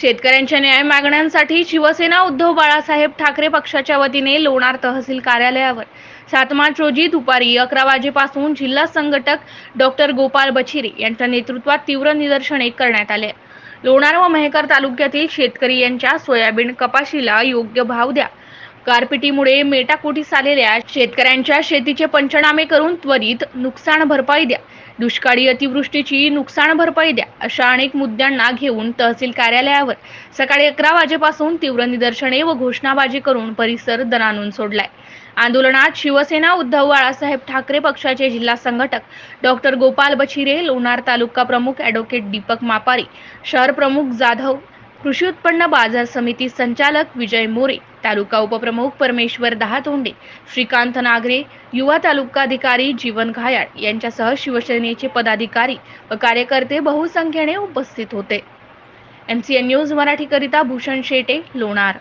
शेतकऱ्यांच्या न्याय मागण्यांसाठी शिवसेना उद्धव बाळासाहेब ठाकरे पक्षाच्या वतीने लोणार तहसील कार्यालयावर. सात मार्च रोजी दुपारी अकरा वाजेपासून जिल्हा संघटक डॉक्टर गोपाल बछिरे यांच्या नेतृत्वात तीव्र निदर्शने करण्यात आले. लोणार व मेहकर तालुक्यातील शेतकरी यांच्या सोयाबीन कपाशीला योग्य भाव द्या. गारपिटीमुळे मेटाकुटीस आलेल्या शेतकऱ्यांच्या शेतीचे पंचनामे करून त्वरित नुकसान भरपाई द्या. दुष्काळी अतिवृष्टीची नुकसान भरपाई द्या अशा अनेक मुद्द्यांना घेऊन तहसील कार्यालयावर सकाळी अकरा वाजेपासून तीव्र निदर्शने व घोषणाबाजी करून परिसर दणानून सोडलाय. आंदोलनात शिवसेना उद्धव बाळासाहेब ठाकरे पक्षाचे जिल्हा संघटक डॉक्टर गोपाल बछिरे लोणार तालुका प्रमुख ॲडव्होकेट दीपक मापारी शहर प्रमुख जाधव कृषी उत्पन्न बाजार समिती संचालक विजय मोरे तालुका उपप्रमुख परमेश्वर दहातोंडे श्रीकांत नागरे युवा तालुकाधिकारी जीवन घायाळ यांच्यासह शिवसेनेचे पदाधिकारी व कार्यकर्ते बहुसंख्येने उपस्थित होते. एम सी एन न्यूज मराठीकरिता भूषण शेटे लोणार.